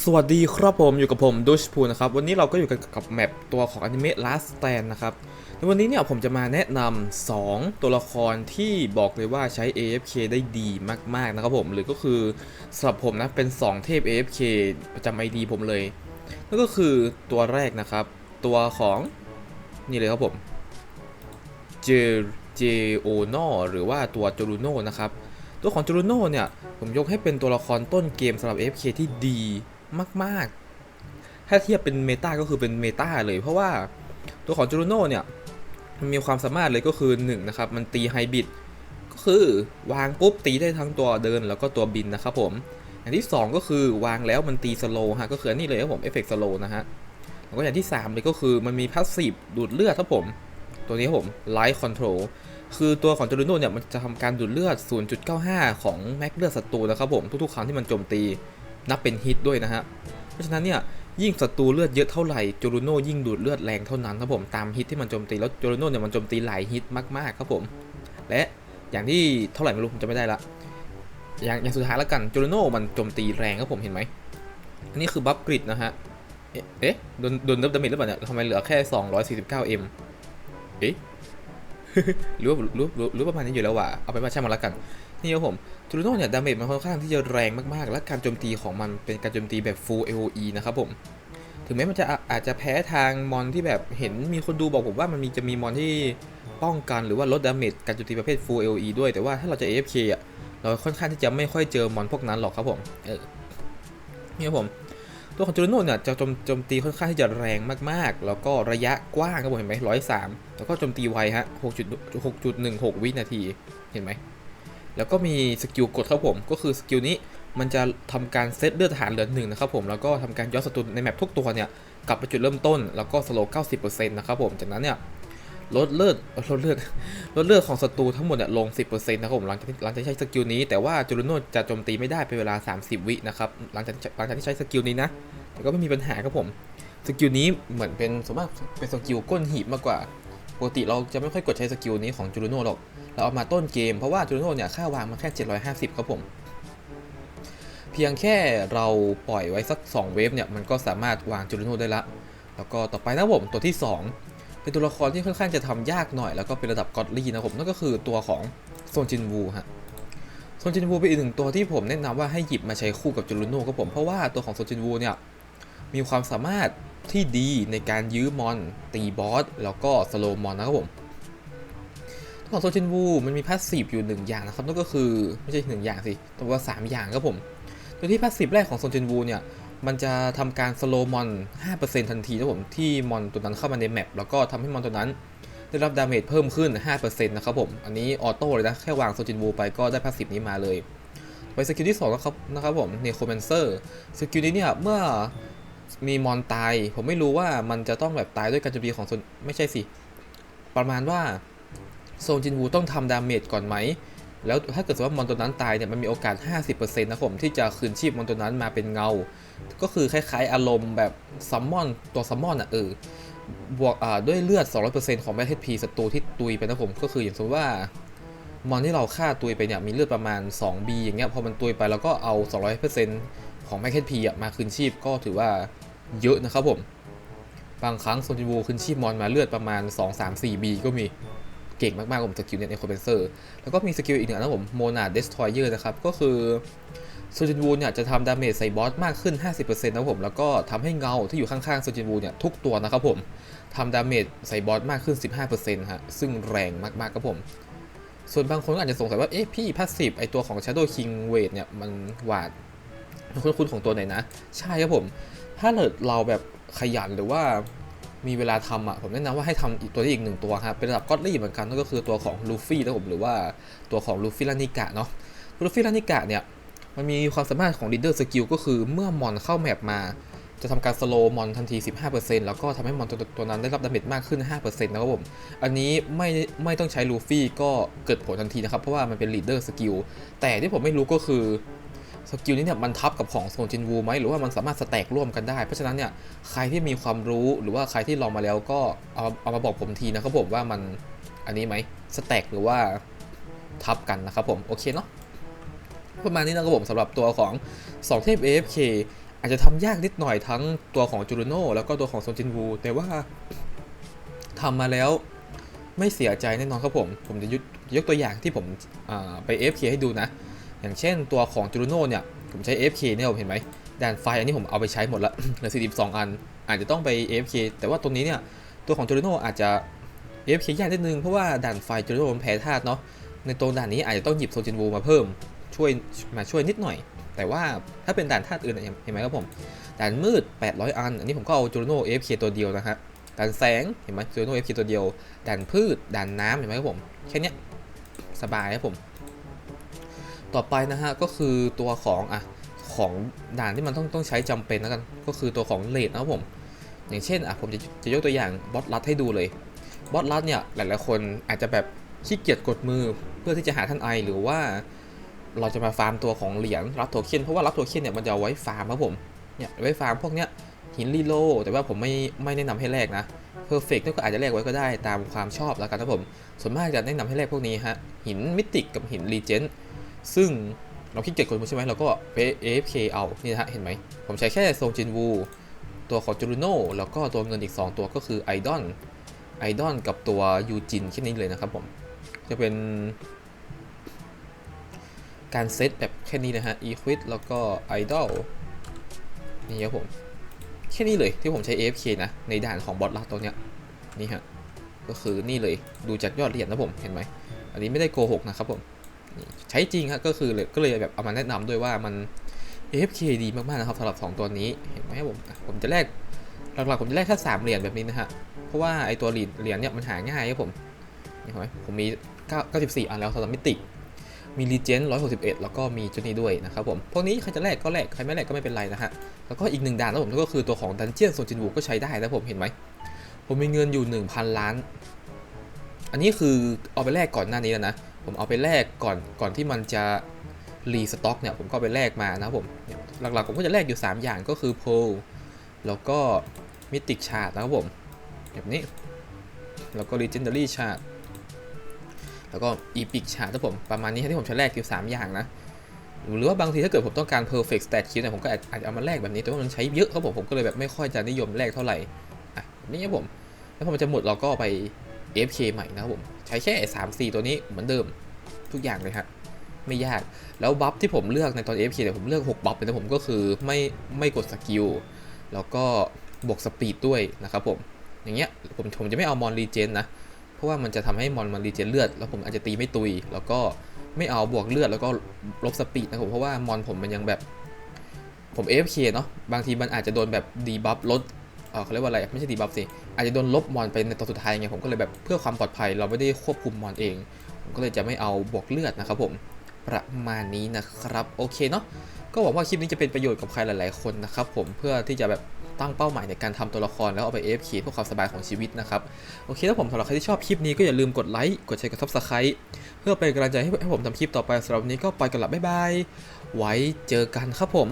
สวัสดีครับผมอยู่กับผมดูชพูนะครับ วันนี้เราก็อยู่กันกับแมปตัวของอนิเมะ Last Stand นะครับในวันนี้เนี่ยผมจะมาแนะนำ2 ตัวละครที่บอกเลยว่าใช้ AFK ได้ดีมากๆนะครับผมหรือก็คือสำหรับผมนะเป็น 2 เทพ AFK ประจำ ID ผมเลยนั่นก็คือตัวแรกนะครับ ตัวของนี่เลยครับผมเจเจโอนอหรือว่าตัวจูรุโนนะครับตัวของจูรุโนเนี่ยผมยกให้เป็นตัวละครต้นเกมสำหรับ AFK ที่ดี มาก ๆ ถ้าเทียบเป็นเมตาก็คือเป็นเมตาเลย เพราะว่าตัวของจูรโนเนี่ยมันมีความสามารถเลยก็คือ1นะครับ มันตีไฮบิดก็คือวางปุ๊บตีได้ทั้งตัวเดินแล้วก็ตัวบินนะครับผม อย่างที่ 2 ก็คือวางแล้วมันตีสโลฮะก็คืออันนี้เลยครับผมเอฟเฟกต์สโลนะฮะแล้วก็อย่างที่ 3 เลยก็คือมันมีพาสซีฟดูดเลือดครับผม ตัวนี้ครับผมไลท์คอนโทรลคือตัวของจูรุโนเนี่ยมันจะทำการดูดเลือด 0.95 ของแม็กเลือดศัตรูนะครับผมทุกๆครั้งที่มันโจมตี นับเป็นฮิตด้วยนะฮะ เพราะฉะนั้นเนี่ยยิ่งศัตรูเลือดเยอะเท่าไหร่จโรโน่ยิ่งดูดเลือดแรงเท่านั้นครับผมตามฮิตที่มันโจมตีแล้วจโรโน่เนี่ยมันโจมตีหลายฮิตมากๆครับผม และอย่างที่เท่าไหร่ไม่รู้ผมจะไม่ได้ละอย่างอย่างสุดท้ายแล้วกันจโรโน่มันโจมตีแรงครับผมเห็นไหมอันนี้คือบัฟกริดนะฮะเอ๊ะโดนโดนเนิฟดาเมจหรือเปล่าเนี่ยทำไมเหลือแค่ 249m เอ๊ะหรือว่าหรือหรือหรือประมาณนี้อยู่แล้วว่ะเอาไปนว่าช่างมันละกัน นี่ครับผมจูรุโน่เนี่ยดาเมจมันค่อนข้างที่จะแรงมากๆ และการโจมตีของมันเป็นการโจมตีแบบ full AOE นะครับผม ถึงแม้มันจะอาจจะแพ้ทางมอนที่แบบเห็นมีคนดูบอกผมว่ามันมีจะมีมอนที่ป้องกันหรือว่าลดดาเมจการโจมตีประเภท full AOE ด้วย แต่ว่าถ้าเราจะ AFK อะ เราค่อนข้างที่จะไม่ค่อยเจอมอนพวกนั้นหรอกครับผม เออ นี่ครับผม ตัวของจูรโน่เนี่ยจะโจมโจมตีค่อนข้างที่จะแรงมากๆ แล้วก็ระยะกว้างครับผมเห็นไหมร้อยสามแล้วก็โจมตีไวฮะหกจุดหกจุดหนึ่งหกวินาที เห็นไหม แล้วก็มีสกิลกดครับผม ก็คือสกิลนี้มันจะทำการเซตเลือดทหารเหลือหนึ่งนะครับผม แล้วก็ทำการย้อนศัตรูในแมปทุกตัวเนี่ยกลับไปจุดเริ่มต้น แล้วก็สโลว์90%นะครับผม จากนั้นเนี่ยลดเลือดลดเลือดลดเลือดของศัตรูทั้งหมดเนี่ยลง 10%นะครับผมหลังจากที่หลังจากใช้สกิลนี้ แต่ว่าจูรุโนจะโจมตีไม่ได้เป็นเวลา 30 วินะครับหลังจากหลังจากที่ใช้สกิลนี้นะแต่ก็ไม่มีปัญหาครับผมสกิลนี้เหมือนเป็นสมมติเป็นสกิลก้นหีบมากกว่าปกติเราจะไม่ค่อยกดใช้สกิลนี้ของจูรุโนหรอก เราเอามาต้นเกมเพราะว่าจูรุโน่เนี่ยค่าวางมาแค่ 750 ครับผม เพียงแค่เราปล่อยไว้สัก 2 เวฟเนี่ย มันก็สามารถวางจูรุโน่ได้ละ แล้วก็ต่อไปนะผมตัวที่ 2 เป็นตัวละครที่ค่อนข้างจะทำยากหน่อย แล้วก็เป็นระดับกอดลี่นะครับผมนั่นก็คือตัวของโซนจินวูฮะโซนจินวูเป็นอีกหนึ่งตัวที่ผมแนะนำว่าให้หยิบมาใช้คู่กับจูรุโน่ครับผมเพราะว่าตัวของโซนจินวูเนี่ยมีความสามารถที่ดีในการยื้อมอนตีบอสแล้วก็สโลมอนนะครับผม ของโซจินวูมันมีพาสซีฟอยู่หนึ่งอย่างนะครับนั่นก็คือไม่ใช่หนึ่งอย่างสิแต่ว่าสามอย่างครับผมโดยที่พาสซีฟแรกของโซจินวูเนี่ยมันจะทำการสโลมอน 5%ทันทีนะครับผมที่มอนตัวนั้นเข้ามาในแมปแล้วก็ทำให้มอนตัวนั้น ได้รับดาเมจเพิ่มขึ้น 5%นะครับผม อันนี้ออโต้เลยนะ แค่วางโซจินวูไปก็ได้พาสซีฟนี้มาเลย ไปสกิลที่2นะครับนะครับผมเนโครแมนเซอร์สกิลนี้เนี่ย เมื่อมีมอนตาย ผมไม่รู้ว่ามันจะต้องแบบตายด้วยการโจมตีของโซไม่ใช่สิ ประมาณว่า โซนจินวูต้องทำดาเมจก่อนไหม แล้วถ้าเกิดสมมติว่ามอนตัวนั้นตายเนี่ยมันมีโอกาส 50%นะครับผมที่จะคืนชีพมอนตัวนั้นมาเป็นเงา ก็คือคล้ายๆอารมณ์แบบซัมมอนตัวซัมมอนอะเออบวกอ่าด้วยเลือด 200%ของแมทเทพีศัตรูที่ตุยไปนะผมก็คืออย่างสมมติว่ามอนที่เราฆ่าตุยไปเนี่ยมีเลือดประมาณ 2B อย่างเงี้ยพอมันตุยไปแล้วก็เอา 200%ของแมทเทพีมาคืนชีพก็ถือว่าเยอะนะครับผม บางครั้งโซนจิวูขึ้นชีพมอนมาเลือดประมาณ 2 3 4 B ก็มี เก่งมากๆผมสกิลเนี่ยในคอมเพนเซอร์แล้วก็มีสกิลอีกหนึ่งนะผมโมนาเดสทอยเยอร์นะครับ ก็คือโซจินวูเนี่ยจะทำดาเมจใส่บอสมากขึ้น 50%นะครับผม แล้วก็ทำให้เงาที่อยู่ข้างๆโซจินวูเนี่ยทุกตัวนะครับผมทำดาเมจใส่บอสมากขึ้น 15%ฮะซึ่งแรงมากๆครับผม ส่วนบางคนอาจจะสงสัยว่า เอ๊ะพี่พาสซีฟไอตัวของ Shadow King w a i เนี่ยมันหวาดคุ้นๆของตัวไหนนะ ใช่ครับผม ถ้าเกิดเราแบบขยันหรือว่า มีเวลาทำอะผมแนะนำว่าให้ทำอีกตัวที่อีกหนึ่งตัวครับเป็นระดับก็อดลี่เหมือนกันนั่นก็คือตัวของลูฟี่นะผมหรือว่าตัวของลูฟี่ลานิกะเนาะลูฟี่ลานิกะเนี่ยมันมีความสามารถของ leader skill ก็คือเมื่อมอนเข้าแมปมา จะทำการสโลมอนทันที 15%แล้วก็ทำให้มอนตัวตัวนั้นได้รับดาเมจมากขึ้น 5%นะครับผม อันนี้ไม่ไม่ต้องใช้ลูฟี่ก็เกิดผลทันทีนะครับ เพราะว่ามันเป็น leader skill แต่ที่ผมไม่รู้ก็คือ สกิลนี้เนี่ยมันทับกับของโซนจินวูไหมหรือว่ามันสามารถสแต็กร่วมกันได้ เพราะฉะนั้นเนี่ยใครที่มีความรู้หรือว่าใครที่ลองมาแล้วก็เอาเอามาบอกผมทีนะครับผมว่ามันอันนี้ไหมสแต็กหรือว่าทับกันนะครับผมโอเคเนาะประมาณนี้นะครับผมสำหรับตัวของ2เทพ AFK อาจจะทำยากนิดหน่อยทั้งตัวของจูร n โนแล้วก็ตัวของโซนจินวู แต่ว่าทำมาแล้วไม่เสียใจแน่นอนครับผม ผมจะยกยกตัวอย่างที่ผมไป AFK ให้ดูนะ อย่างเช่นตัวของจูร n โน่เนี่ย ผมใช้ FK เนี่ยผมเห็นไหมด่านไฟอันนี้ผมเอาไปใช้หมดละเหลือ42 อัน อาจจะต้องไป AFK แต่ว่าตัวนี้เนี่ย ตัวของจูร n โน่อาจจะ AFK ยากนิดนึง เพราะว่าด่านไฟจูร n โนมันแพ้ธาตุเนาะ ในตัวด่านนี้อาจจะต้องหยิบโซจินวูมาเพิ่ม ช่วยมาช่วยนิดหน่อย แต่ว่าถ้าเป็นด่านธาตุอื่นเห็นไหมครับผม ด่านมืด 800 อัน อันนี้ผมก็เอาจูโน AFK ตัวเดียวนะฮะด่านแสง เห็นไหมจูโน AFK ตัวเดียว ด่านพืช ด่านน้ำเห็นไหมครับผม แค่นี้สบายครับผม ต่อไปนะฮะก็คือตัวของอะของด่านที่มันต้องต้องใช้จำเป็นแล้วกันก็คือตัวของเลดนะครับผม อย่างเช่นอะผมจะจะยกตัวอย่างบอสลัดให้ดูเลยบอสลัดเนี่ยหลายๆคนอาจจะแบบขี้เกียจกดมือเพื่อที่จะหาท่านไอหรือว่า เราจะมาฟาร์มตัวของเหรียญรับโทเค็นเพราะว่ารับโทเค็นเนี่ยมันจะไว้ฟาร์มครับผมเนี่ยไว้ฟาร์มพวกเนี้ยหินลีโลแต่ว่าผมไม่ไม่แนะนำให้แลกนะเพอร์เฟกต์ก็อาจจะแลกไว้ก็ได้ตามความชอบแล้วกันครับผมส่วนมากจะแนะนำให้แลกพวกนี้ฮะหินมิติกกับหินรีเจน ซึ่งเราขี้เกียจกดมือใช่ไหมเราก็ไป AFK เอานี่นะฮะเห็นไหม ผมใช้แค่โซจินวู ตัวของจูรุโนแล้วก็ตัวเงินอีก 2 ตัวก็คือไอดอนไอดอนกับตัวยูจินแค่นี้เลยนะครับผม จะเป็น การเซตแบบแค่นี้นะฮะ Equid แล้วก็ Idol นี่ครับผม แค่นี้เลยที่ผมใช้ AFK นะ ในด่านของบอสลักตัวเนี้ยนี่ฮะก็คือนี่เลยดูจากยอดเหรียญนะผมเห็นไหม อันนี้ไม่ได้โกหกนะครับผม ใช้จริงฮะก็คือเลยก็เลยแบบเอามาแนะนำด้วยว่ามัน AFK ดีมากๆนะครับสำหรับ 2 ตัวนี้เห็นไหมผมผมจะแลกหลักๆผมจะแลกแค่3เหรียญแบบนี้นะฮะเพราะว่าไอตัวเหรียญเหรียญเนี่ยมันหาง่ายครับผมเห็นไหมผมมี 94 อันแล้วสำหรับมิติมีรีเจน161แล้วก็มีจุดนี้ด้วยนะครับผม พวกนี้ใครจะแลกก็แลก ใครไม่แลกก็ไม่เป็นไรนะฮะ แล้วก็อีกหนึ่งด่านนะผมก็คือตัวของดันเจียนโซจินวูก็ใช้ได้นะผมเห็นไหม ผมมีเงินอยู่1,000ล้าน อันนี้คือเอาไปแลกก่อนหน้านี้แล้วนะ ผมเอาไปแลกก่อนก่อนที่มันจะรีสต็อกเนี่ยผมก็ไปแลกมานะผมหลักๆผมก็จะแลกอยู่ 3 อย่างก็คือโพลแล้วก็มิติกชาร์ดนะครับผมแบบนี้ แล้วก็ legendary ชาร์ดแล้วก็อีพิกชาร์ตผมประมาณนี้ที่ผมจะแลกอยู่ 3 อย่างนะหรือว่าบางทีถ้าเกิดผมต้องการ perfect stat kill เนี่ยผมก็อาจอาจจะเอามาแลกแบบนี้แต่ว่ามันใช้เยอะครับผมผมก็เลยแบบไม่ค่อยจะนิยมแลกเท่าไหร่อะนี่ครับผมแล้วพอมันจะหมดเราก็ไป FK ใหม่นะครับผมใช้แค่3 4 ตัวนี้เหมือนเดิมทุกอย่างเลยฮะไม่ยาก แล้วบัฟที่ผมเลือกในตอน FK เนี่ยผมเลือก6บัฟเลยนะผมก็คือไม่ไม่กดสกิลแล้วก็บวกสปีดด้วยนะครับผมอย่างเงี้ยผมผมจะไม่เอามอนรีเจนนะเพราะว่ามันจะทำให้มอนมันรีเจนเลือด แล้วผมอาจจะตีไม่ตุย แล้วก็ไม่เอาบวกเลือดแล้วก็ลบสปีดนะครับผมเพราะว่ามอนผมมันยังแบบผม AFK เนาะบางทีมันอาจจะโดนแบบดีบัฟลด เออเขาเรียกว่าอะไรไม่ใช่ดีบัฟสิอาจจะโดนลบมอนไปในตอนสุดท้ายไงผมก็เลยแบบเพื่อความปลอดภัยเราไม่ได้ควบคุมมอนเอง ผมก็เลยจะไม่เอาบวกเลือดนะครับผมประมาณนี้นะครับโอเคเนาะก็หวังว่าคลิปนี้จะเป็นประโยชน์กับใครหลาย ๆ คนนะครับผมเพื่อที่จะแบบตั้งเป้าหมายในการทำตัวละครแล้วเอาไป AFK เพื่อความสบายของชีวิตนะครับโอเคถ้าผมสำหรับใครที่ชอบคลิปนี้ก็อย่าลืมกดไลค์กดแชร์กดซับสไครต์เพื่อเป็นกำลังใจให้ผมทำคลิปต่อไปสำหรับวันนี้ก็ไปกันละบ๊ายบายไว้เจอกันครับผม